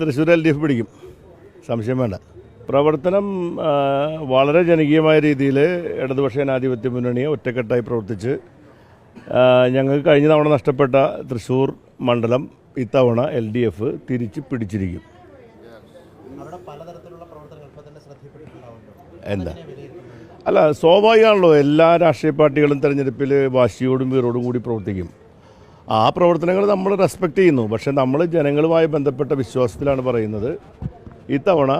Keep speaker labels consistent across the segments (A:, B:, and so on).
A: Thrissur L D F പിടിക്കും. സംശയം വേണ്ട. പ്രവർത്തനം വളരെ ജനകീയമായ രീതിയിൽ ഇടതുപക്ഷ ജനാധിപത്യ മുന്നണിയെ ഒറ്റക്കെട്ടായി പ്രവർത്തിച്ച് ഞങ്ങൾക്ക് കഴിഞ്ഞ തവണ നഷ്ടപ്പെട്ട തൃശ്ശൂർ മണ്ഡലം ഇത്തവണ എൽ ഡി എഫ് തിരിച്ച് പിടിച്ചിരിക്കും. എന്താ? അല്ല സ്വാഭാവികമാണല്ലോ എല്ലാ രാഷ്ട്രീയ പാർട്ടികളും തെരഞ്ഞെടുപ്പിൽ വാശിയോടും വീറോടും കൂടി പ്രവർത്തിക്കും. ആ പ്രവർത്തനങ്ങൾ നമ്മൾ റെസ്പെക്റ്റ് ചെയ്യുന്നു. പക്ഷേ നമ്മൾ ജനങ്ങളുമായി ബന്ധപ്പെട്ട വിശ്വാസത്തിലാണ് പറയുന്നത്. ഇത്തവണ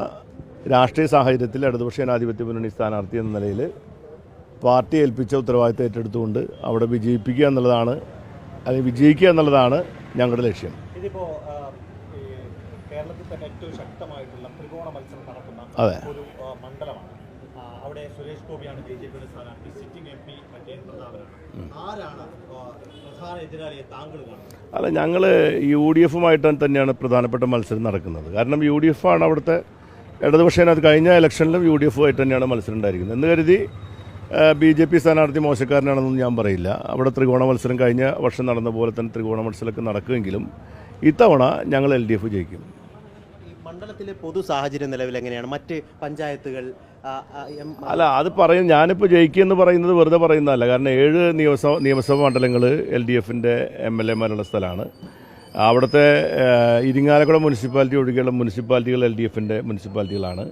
A: രാഷ്ട്രീയ സാഹചര്യത്തിൽ ഇടതുപക്ഷ ജനാധിപത്യ മുന്നണി സ്ഥാനാർത്ഥി എന്ന നിലയിൽ പാർട്ടി ഏൽപ്പിച്ച ഉത്തരവാദിത്തം ഏറ്റെടുത്തുകൊണ്ട് അവിടെ വിജയിപ്പിക്കുക എന്നുള്ളതാണ് അല്ലെങ്കിൽ വിജയിക്കുക എന്നുള്ളതാണ് ഞങ്ങളുടെ ലക്ഷ്യം.
B: ഇതിപ്പോ കേരളത്തിൽ തന്നെ ഏറ്റവും ശക്തമായിട്ടുള്ള ത്രികോണ മത്സരം നടക്കുന്ന
A: അതെ.
B: ഒരു മണ്ഡലമാണ്. അവിടെ സുരേഷ് ഗോപിയാണ് ബി ജെ പിയുടെ സ്ഥാനാർത്ഥി. സിറ്റിംഗ് എം പി
A: അല്ല ഞങ്ങൾ യു ഡി എഫുമായിട്ട് തന്നെയാണ് പ്രധാനപ്പെട്ട മത്സരം നടക്കുന്നത്. കാരണം യു ഡി എഫ് ആണ് അവിടുത്തെ ഇടതുപക്ഷേനത് കഴിഞ്ഞ ഇലക്ഷനിലും യു ഡി എഫുമായിട്ട് തന്നെയാണ് മത്സരം ഉണ്ടായിരിക്കുന്നത്. എന്ന് കരുതി ബി ജെ പി സ്ഥാനാർത്ഥി മോശക്കാരനാണെന്നൊന്നും ഞാൻ പറയില്ല. അവിടെ ത്രികോണ മത്സരം കഴിഞ്ഞ വർഷം നടന്ന പോലെ തന്നെ ത്രികോണ മത്സരമൊക്കെ നടക്കുമെങ്കിലും ഇത്തവണ ഞങ്ങൾ എൽ ഡി എഫ് ജയിക്കും.
B: മണ്ഡലത്തിലെ പൊതു സാഹചര്യം നിലവിൽ എങ്ങനെയാണ് മറ്റ് പഞ്ചായത്തുകൾ
A: അല്ല അത് പറയും. ഞാനിപ്പോൾ ജയിക്കുമെന്ന് പറയുന്നത് വെറുതെ പറയുന്നതല്ല. കാരണം ഏഴ് നിയമസഭ നിയമസഭാ മണ്ഡലങ്ങൾ എൽ ഡി എഫിന്റെ എം എൽ എമാരുള്ള സ്ഥലമാണ്. അവിടുത്തെ ഇരിങ്ങാലക്കുട മുനിസിപ്പാലിറ്റി ഒഴികെയുള്ള മുനിസിപ്പാലിറ്റികൾ എൽ ഡി എഫിന്റെ മുനിസിപ്പാലിറ്റികളാണ്.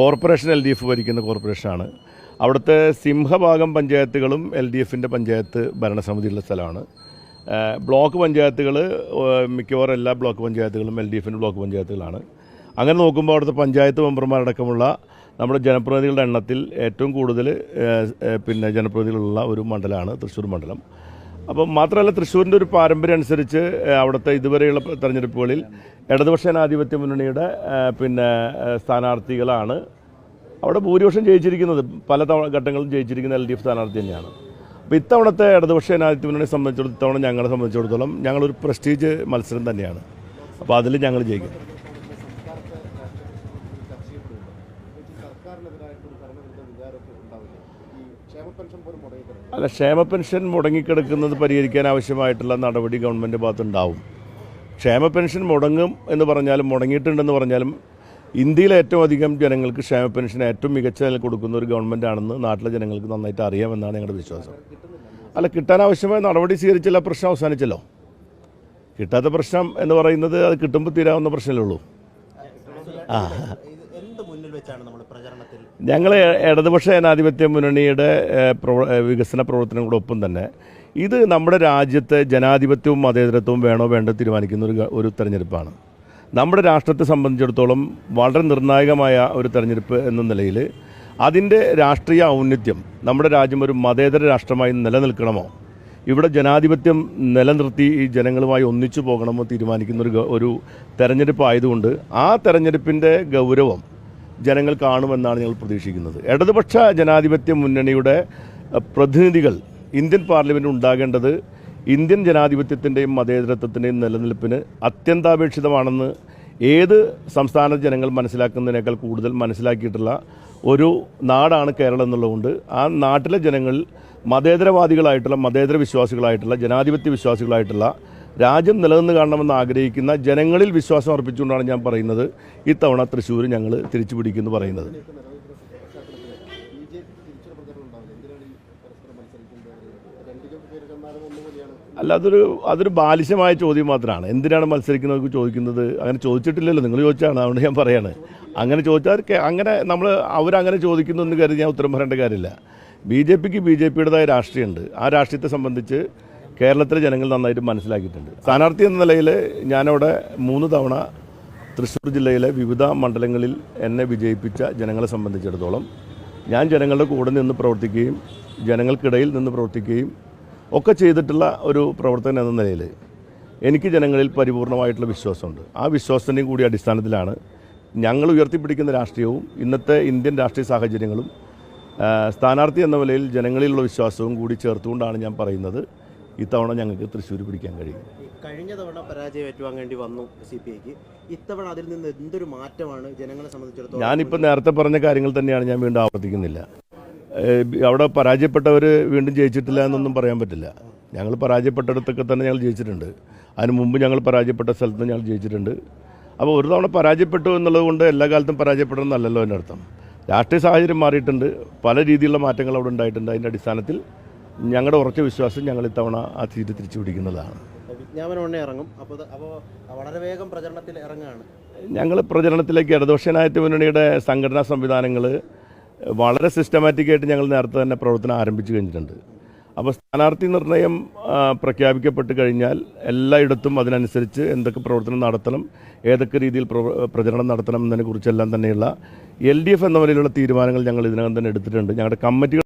A: കോർപ്പറേഷൻ എൽ ഡി എഫ് ഭരിക്കുന്ന കോർപ്പറേഷനാണ്. അവിടുത്തെ സിംഹഭാഗം പഞ്ചായത്തുകളും എൽ ഡി എഫിന്റെ പഞ്ചായത്ത് ഭരണസമിതിയുള്ള സ്ഥലമാണ്. ബ്ലോക്ക് പഞ്ചായത്തുകൾ മിക്കവാറും എല്ലാ ബ്ലോക്ക് പഞ്ചായത്തുകളും എൽ ഡി എഫിന്റെ ബ്ലോക്ക് പഞ്ചായത്തുകളാണ്. അങ്ങനെ നോക്കുമ്പോൾ അവിടുത്തെ പഞ്ചായത്ത് മെമ്പർമാരടക്കമുള്ള നമ്മുടെ ജനപ്രതിനിധികളുടെ എണ്ണത്തിൽ ഏറ്റവും കൂടുതൽ പിന്നെ ജനപ്രതിനിധികളുള്ള ഒരു മണ്ഡലമാണ് തൃശ്ശൂർ മണ്ഡലം. അപ്പം മാത്രമല്ല തൃശ്ശൂരിന്റെ ഒരു പാരമ്പര്യം അനുസരിച്ച് അവിടുത്തെ ഇതുവരെയുള്ള തെരഞ്ഞെടുപ്പുകളിൽ ഇടതുപക്ഷ ജനാധിപത്യ മുന്നണിയുടെ പിന്നെ സ്ഥാനാർത്ഥികളാണ് അവിടെ ഭൂരിപക്ഷം ജയിച്ചിരിക്കുന്നത്. പല തവണ ഘട്ടങ്ങളും ജയിച്ചിരിക്കുന്ന എൽ ഡി എഫ് സ്ഥാനാർത്ഥി തന്നെയാണ്. അപ്പോൾ ഇത്തവണത്തെ ഇടതുപക്ഷ ജനാധിപത്യ മുന്നണിയെ സംബന്ധിച്ചിടത്തോളം ഇത്തവണ ഞങ്ങളെ സംബന്ധിച്ചിടത്തോളം ഞങ്ങളൊരു പ്രസ്റ്റീജ് മത്സരം തന്നെയാണ്. അപ്പോൾ അതിൽ ഞങ്ങൾ ജയിക്കും. അല്ല ക്ഷേമ പെൻഷൻ മുടങ്ങിക്കിടക്കുന്നത് പരിഹരിക്കാൻ ആവശ്യമായിട്ടുള്ള നടപടി ഗവൺമെന്റ് ഭാഗത്തുണ്ടാവും. ക്ഷേമ പെൻഷൻ മുടങ്ങും എന്ന് പറഞ്ഞാലും മുടങ്ങിയിട്ടുണ്ടെന്ന് പറഞ്ഞാലും ഇന്ത്യയിലെ ഏറ്റവും അധികം ജനങ്ങൾക്ക് ക്ഷേമ പെൻഷൻ ഏറ്റവും മികച്ച നില കൊടുക്കുന്ന ഒരു ഗവൺമെന്റ് ആണെന്ന് നാട്ടിലെ ജനങ്ങൾക്ക് നന്നായിട്ട് അറിയാമെന്നാണ് ഞങ്ങളുടെ വിശ്വാസം. അല്ല കിട്ടാൻ ആവശ്യമായ നടപടി സ്വീകരിച്ചില്ല പ്രശ്നം അവസാനിച്ചല്ലോ. കിട്ടാത്ത പ്രശ്നം എന്ന് പറയുന്നത് അത് കിട്ടുമ്പോൾ തീരാവുന്ന പ്രശ്നമല്ലേ ഉള്ളൂ. ആ. ഞങ്ങൾ ഇടതുപക്ഷ ജനാധിപത്യ മുന്നണിയുടെ വികസന പ്രവർത്തനങ്ങളോടൊപ്പം തന്നെ ഇത് നമ്മുടെ രാജ്യത്തെ ജനാധിപത്യവും മതേതരത്വവും വേണോ വേണ്ടോ തീരുമാനിക്കുന്ന ഒരു ഒരു തെരഞ്ഞെടുപ്പാണ്. നമ്മുടെ രാഷ്ട്രത്തെ സംബന്ധിച്ചിടത്തോളം വളരെ നിർണായകമായ ഒരു തെരഞ്ഞെടുപ്പ് എന്ന നിലയിൽ അതിന്റെ രാഷ്ട്രീയ ഔന്നത്യം നമ്മുടെ രാജ്യം ഒരു മതേതര രാഷ്ട്രമായി നിലനിൽക്കണമോ? ഇവിടെ ജനാധിപത്യം നിലനിർത്തി ഈ ജനങ്ങളുമായി ഒന്നിച്ചു പോകണമോ തീരുമാനിക്കുന്ന ഒരു ഒരു തെരഞ്ഞെടുപ്പ് ആയതുകൊണ്ട് ആ തെരഞ്ഞെടുപ്പിന്റെ ഗൗരവം ജനങ്ങൾ കാണുമെന്നാണ് ഞങ്ങൾ പ്രതീക്ഷിക്കുന്നത്. ഇടതുപക്ഷ ജനാധിപത്യ മുന്നണിയുടെ പ്രതിനിധികൾ ഇന്ത്യൻ പാർലമെന്റ് ഉണ്ടാകേണ്ടത് ഇന്ത്യൻ ജനാധിപത്യത്തിന്റെയും മതേതരത്വത്തിന്റെയും നിലനിൽപ്പിന് അത്യന്താപേക്ഷിതമാണെന്ന് ഏത് സംസ്ഥാന ജനങ്ങൾ മനസ്സിലാക്കുന്നതിനേക്കാൾ കൂടുതൽ മനസ്സിലാക്കിയിട്ടുള്ള ഒരു നാടാണ് കേരളം എന്നുള്ളതുകൊണ്ട് ആ നാട്ടിലെ ജനങ്ങൾ മതേതരവാദികളായിട്ടുള്ള മതേതര വിശ്വാസികളായിട്ടുള്ള ജനാധിപത്യ വിശ്വാസികളായിട്ടുള്ള രാജ്യം നിലനിന്ന് കാണണമെന്ന് ആഗ്രഹിക്കുന്ന ജനങ്ങളിൽ വിശ്വാസം അർപ്പിച്ചുകൊണ്ടാണ് ഞാൻ പറയുന്നത്. ഇത്തവണ തൃശ്ശൂർ ഞങ്ങൾ തിരിച്ചു പറയുന്നത്. അല്ല അതൊരു അതൊരു ബാലിശമായ ചോദ്യം മാത്രമാണ്. എന്തിനാണ് മത്സരിക്കുന്നവർക്ക് ചോദിക്കുന്നത്? അങ്ങനെ ചോദിച്ചിട്ടില്ലല്ലോ. നിങ്ങൾ ചോദിച്ചാണ്. അതുകൊണ്ട് ഞാൻ പറയാണ്. അങ്ങനെ ചോദിച്ചാൽ അങ്ങനെ നമ്മൾ അവരങ്ങനെ ചോദിക്കുന്നു എന്ന് കരുതി ഞാൻ ഉത്തരം പറയേണ്ട കാര്യമില്ല. ബി ജെ പിക്ക് ബി ജെ പിയുടേതായ രാഷ്ട്രീയമുണ്ട്. ആ രാഷ്ട്രീയത്തെ സംബന്ധിച്ച് കേരളത്തിലെ ജനങ്ങൾ നന്നായിട്ട് മനസ്സിലാക്കിയിട്ടുണ്ട്. സ്ഥാനാർത്ഥി എന്ന നിലയിൽ ഞാനവിടെ മൂന്ന് തവണ തൃശ്ശൂർ ജില്ലയിലെ വിവിധ മണ്ഡലങ്ങളിൽ എന്നെ വിജയിപ്പിച്ച ജനങ്ങളെ സംബന്ധിച്ചിടത്തോളം ഞാൻ ജനങ്ങളുടെ കൂടെ നിന്ന് പ്രവർത്തിക്കുകയും ജനങ്ങൾക്കിടയിൽ നിന്ന് പ്രവർത്തിക്കുകയും ഒക്കെ ചെയ്തിട്ടുള്ള ഒരു പ്രവർത്തകൻ എന്ന നിലയിൽ എനിക്ക് ജനങ്ങളിൽ പരിപൂർണമായിട്ടുള്ള വിശ്വാസമുണ്ട്. ആ വിശ്വാസത്തിന്റെയും കൂടി അടിസ്ഥാനത്തിലാണ് ഞങ്ങൾ ഉയർത്തിപ്പിടിക്കുന്ന രാഷ്ട്രീയവും ഇന്നത്തെ ഇന്ത്യൻ രാഷ്ട്രീയ സാഹചര്യങ്ങളും സ്ഥാനാർത്ഥി എന്ന നിലയിൽ ജനങ്ങളിലുള്ള വിശ്വാസവും കൂടി ചേർത്തുകൊണ്ടാണ് ഞാൻ പറയുന്നത്. ഇത്തവണ ഞങ്ങൾക്ക് തൃശ്ശൂർ പിടിക്കാൻ കഴിയും.
B: കഴിഞ്ഞ തവണ പരാജയം ഏറ്റുവാങ്ങേണ്ടി വന്നു സി പി ഐക്ക് ഇത്തവണ അതിൽ നിന്ന് എന്തൊരു മാറ്റമാണ് ജനങ്ങളെ സംബന്ധിച്ചിടത്തോളം?
A: ഞാനിപ്പോൾ നേരത്തെ പറഞ്ഞ കാര്യങ്ങൾ തന്നെയാണ് ഞാൻ വീണ്ടും ആവർത്തിക്കുന്നില്ല. അവിടെ പരാജയപ്പെട്ടവർ വീണ്ടും ജയിച്ചിട്ടില്ല എന്നൊന്നും പറയാൻ പറ്റില്ല. ഞങ്ങൾ പരാജയപ്പെട്ടിടത്തൊക്കെ തന്നെ ഞങ്ങൾ ജയിച്ചിട്ടുണ്ട്. അതിന് മുമ്പ് ഞങ്ങൾ പരാജയപ്പെട്ട സ്ഥലത്ത് ഞങ്ങൾ ജയിച്ചിട്ടുണ്ട്. അപ്പോൾ ഒരു തവണ പരാജയപ്പെട്ടു എന്നുള്ളത് കൊണ്ട് എല്ലാ കാലത്തും പരാജയപ്പെടണം എന്നല്ലല്ലോ എന്റെ അർത്ഥം. രാഷ്ട്രീയ സാഹചര്യം മാറിയിട്ടുണ്ട്. പല രീതിയിലുള്ള മാറ്റങ്ങൾ അവിടെ ഉണ്ടായിട്ടുണ്ട്. അതിന്റെ അടിസ്ഥാനത്തിൽ ഞങ്ങളുടെ ഉറച്ച വിശ്വാസം ഞങ്ങൾ ഇത്തവണ ആ സീറ്റ് തിരിച്ചു പിടിക്കുന്നതാണ്.
C: വിജ്ഞാപനം ഉടനെ ഇറങ്ങും. അപ്പോൾ അപ്പോൾ വളരെ വേഗം പ്രചരണത്തിൽ ഇറങ്ങുകയാണ്.
A: ഞങ്ങൾ പ്രചരണത്തിലേക്ക് ഇടതുപക്ഷനായിട്ട് മുന്നണിയുടെ സംഘടനാ സംവിധാനങ്ങൾ വളരെ സിസ്റ്റമാറ്റിക്കായിട്ട് ഞങ്ങൾ നേരത്തെ തന്നെ പ്രവർത്തനം ആരംഭിച്ചു കഴിഞ്ഞിട്ടുണ്ട്. അപ്പോൾ സ്ഥാനാർത്ഥി നിർണയം പ്രഖ്യാപിക്കപ്പെട്ട് കഴിഞ്ഞാൽ എല്ലായിടത്തും അതിനനുസരിച്ച് എന്തൊക്കെ പ്രവർത്തനം നടത്തണം ഏതൊക്കെ രീതിയിൽ പ്രചരണം നടത്തണം എന്നതിനെ കുറിച്ചെല്ലാം തന്നെയുള്ള എൽ ഡി എഫ് എന്ന നിലയിലുള്ള തീരുമാനങ്ങൾ ഞങ്ങൾ ഇതിനകം തന്നെ എടുത്തിട്ടുണ്ട്. ഞങ്ങളുടെ കമ്മിറ്റികൾ